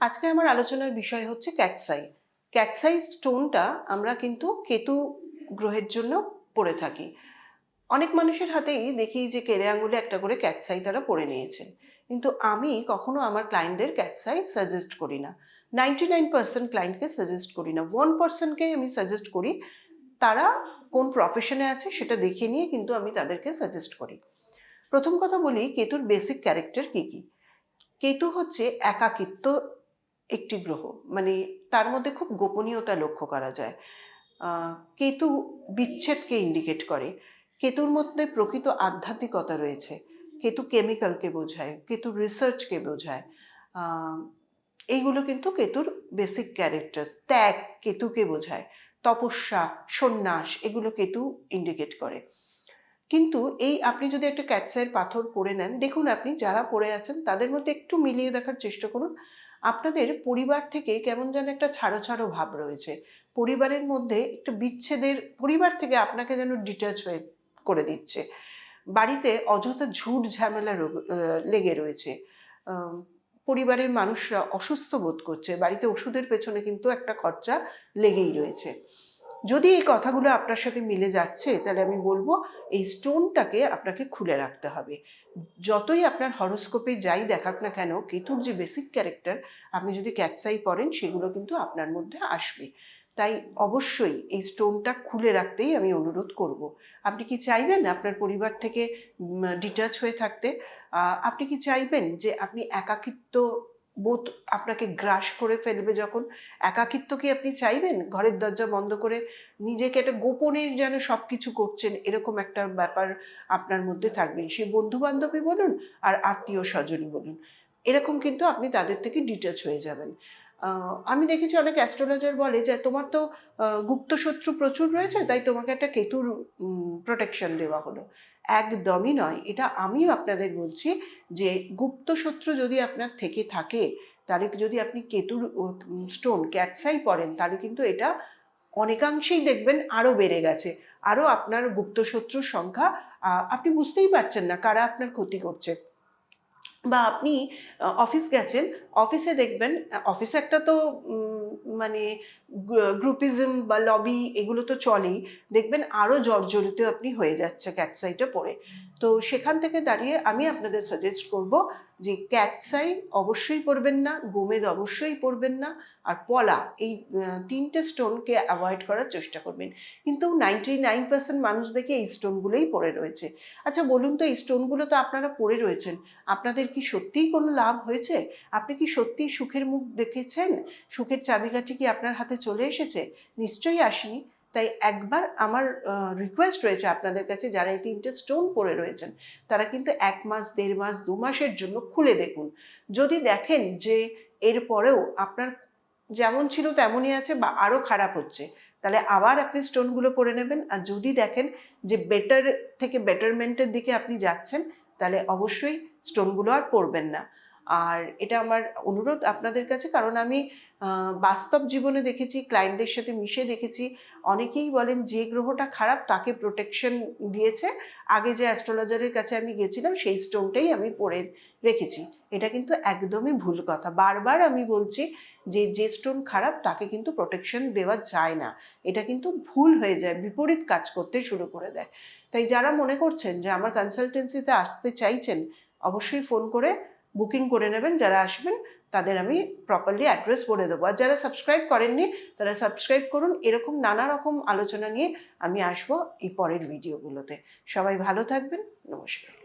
আজকে আমার আলোচনার বিষয় হচ্ছে ক্যাটসাই ক্যাটসাই স্টোনটা আমরা কিন্তু কেতু গ্রহের জন্য পড়ে থাকি। অনেক মানুষের হাতেই দেখি যে কেড়ে আঙুলে একটা করে ক্যাটসাই তারা পরে নিয়েছেন। কিন্তু আমি কখনো আমার ক্লায়েন্টদের ক্যাটসাই সাজেস্ট করি না। নাইনটি নাইন পার্সেন্ট ক্লায়েন্টকে সাজেস্ট করি না। ওয়ান পার্সেন্টকেই আমি সাজেস্ট করি, তারা কোন প্রফেশনে আছে সেটা দেখে নিয়ে কিন্তু আমি তাদেরকে সাজেস্ট করি। প্রথম কথা বলি, কেতুর বেসিক ক্যারেক্টার কী কী? কেতু হচ্ছে একাকিত্ব একটি গ্রহ। মানে তার মধ্যে খুব গোপনীয়তা লক্ষ্য করা যায়। কেতু বিচ্ছেদকে ইন্ডিকেট করে। কেতুর মধ্যে প্রকৃত আধ্যাত্মিকতা রয়েছে। কেতু কেমিক্যালকে বোঝায়, কেতু রিসার্চকে বোঝায়। এইগুলো কিন্তু কেতুর বেসিক ক্যারেক্টার ত্যাগ কেতুকে বোঝায়। তপস্যা, সন্ন্যাস, এগুলো কেতু ইন্ডিকেট করে। কিন্তু এই আপনি যদি একটা ক্যাটসাইয়ের পাথর পরে নেন, দেখুন আপনি যারা পড়ে আছেন, তাদের মধ্যে একটু মিলিয়ে দেখার চেষ্টা করুন। আপনাদের পরিবার থেকে কেমন যেন একটা ছাড়ো ছাড়ো ভাব রয়েছে। পরিবারের মধ্যে একটু বিচ্ছেদের, পরিবার থেকে আপনাকে যেন ডিটাচ হয়ে করে দিচ্ছে। বাড়িতে অযথা ঝুট ঝামেলা লেগে রয়েছে। পরিবারের মানুষরা অসুস্থ বোধ করছে। বাড়িতে ওষুধের পেছনে কিন্তু একটা খরচা লেগেই রয়েছে। যদি এই কথাগুলো আপনার সাথে মিলে যাচ্ছে, তাহলে আমি বলব এই স্টোনটাকে আপনাকে খুলে রাখতে হবে। যতই আপনার হরোস্কোপে যাই দেখাক না কেন, কেতুর যে বেসিক ক্যারেক্টার আপনি যদি ক্যাটসাই পড়েন, সেগুলো কিন্তু আপনার মধ্যে আসবে। তাই অবশ্যই এই স্টোনটা খুলে রাখতেই আমি অনুরোধ করব। আপনি কি চাইবেন আপনার পরিবার থেকে ডিটাচ হয়ে থাকতে? আপনি কি চাইবেন যে আপনি একাকিত্ব বোধ আপনাকে গ্রাস করে ফেলবে যখন। একাকিত্ব কি আপনি চাইবেন? ঘরের দরজা বন্ধ করে নিজেকে একটা গোপনে যেন সব কিছু করছেন, এরকম একটা ব্যাপার আপনার মধ্যে থাকবেন সে বন্ধু বান্ধবী বলুন আর আত্মীয় স্বজনই বলুন। এরকম কিন্তু আপনি তাদের থেকে ডিটাচ হয়ে যাবেন। আমি দেখেছি অনেক অ্যাস্ট্রোলজার বলে যে তোমার তো গুপ্ত শত্রু প্রচুর রয়েছে, তাই তোমাকে একটা কেতুর প্রোটেকশন দেওয়া হলো। একদমই নয়। এটা আমিও আপনাদের বলছি যে গুপ্ত শত্রু যদি আপনার থেকে থাকে, তাহলে যদি আপনি কেতুর স্টোন ক্যাটসাই পড়েন তাহলে কিন্তু এটা অনেকাংশেই দেখবেন আরও বেড়ে গেছে। আরও আপনার গুপ্ত শত্রুর সংখ্যা আপনি বুঝতেই পারছেন না কারা আপনার ক্ষতি করছে। বা আপনি অফিস গেছেন অফিসে দেখবেন অফিসে একটা তো মানে গ্রুপিজম বা লবি এগুলো তো চলেই। দেখবেন আরও জর্জরিত আপনি হয়ে যাচ্ছে ক্যাটসাইটে পরে তো সেখান থেকে দাঁড়িয়ে আমি আপনাদের সাজেস্ট করব যে ক্যাটসাই অবশ্যই পরবেন না গোমেদ অবশ্যই পরবেন না, আর পলা এই তিনটে স্টোনকে অ্যাভয়েড করার চেষ্টা করবেন। কিন্তু নাইনটি নাইন পার্সেন্ট মানুষ দেখে এই স্টোনগুলোই পড়ে রয়েছে। আচ্ছা বলুন তো, এই স্টোনগুলো তো আপনারা পড়ে রয়েছেন। আপনাদের কি সত্যিই কোনো লাভ হয়েছে? আপনি কি সত্যিই সুখের মুখ দেখেছেন? সুখের চাবিকাঠি কি আপনার হাতে চলে এসেছে? নিশ্চয়ই আসেনি। তাই একবার আমার রিকোয়েস্ট রয়েছে আপনাদের কাছে যারা এই তিনটে স্টোন পরে রয়েছেন, তারা কিন্তু এক মাস, দেড় মাস, দু মাসের জন্য খুলে দেখুন। যদি দেখেন যে এরপরেও আপনার যেমন ছিল তেমনই আছে বা আরও খারাপ হচ্ছে, তাহলে আবার আপনি স্টোনগুলো পরে নেবেন। আর যদি দেখেন যে বেটার থেকে বেটারমেন্টের দিকে আপনি যাচ্ছেন, তাহলে অবশ্যই স্টোনগুলো আর পরবেন না। আর এটা আমার অনুরোধ আপনাদের কাছে, কারণ আমি বাস্তব জীবনে দেখেছি ক্লায়েন্টদের সাথে মিশে দেখেছি, অনেকেই বলেন যে গ্রহটা খারাপ তাকে প্রোটেকশন দিয়েছে, আগে যে অ্যাস্ট্রোলজারের কাছে আমি গেছিলাম সেই স্টোনটাই আমি পরে রেখেছি। এটা কিন্তু একদমই ভুল কথা। বারবার আমি বলছি যে যে স্টোন খারাপ তাকে কিন্তু প্রোটেকশন দেওয়া যায় না। এটা কিন্তু ভুল হয়ে যায়, বিপরীত কাজ করতে শুরু করে দেয়। তাই যারা মনে করছেন যে আমার কনসালটেন্সিতে আসতে চাইছেন, অবশ্যই ফোন করে বুকিং করে নেবেন, যারা আসবেন তাদের আমি প্রপারলি অ্যাড্রেস বলে দেবো। আর যারা সাবস্ক্রাইব করেননি, তারা সাবস্ক্রাইব করুন। এরকম নানা রকম আলোচনা নিয়ে আমি আসব এই পরের ভিডিওগুলোতে সবাই ভালো থাকবেন। নমস্কার।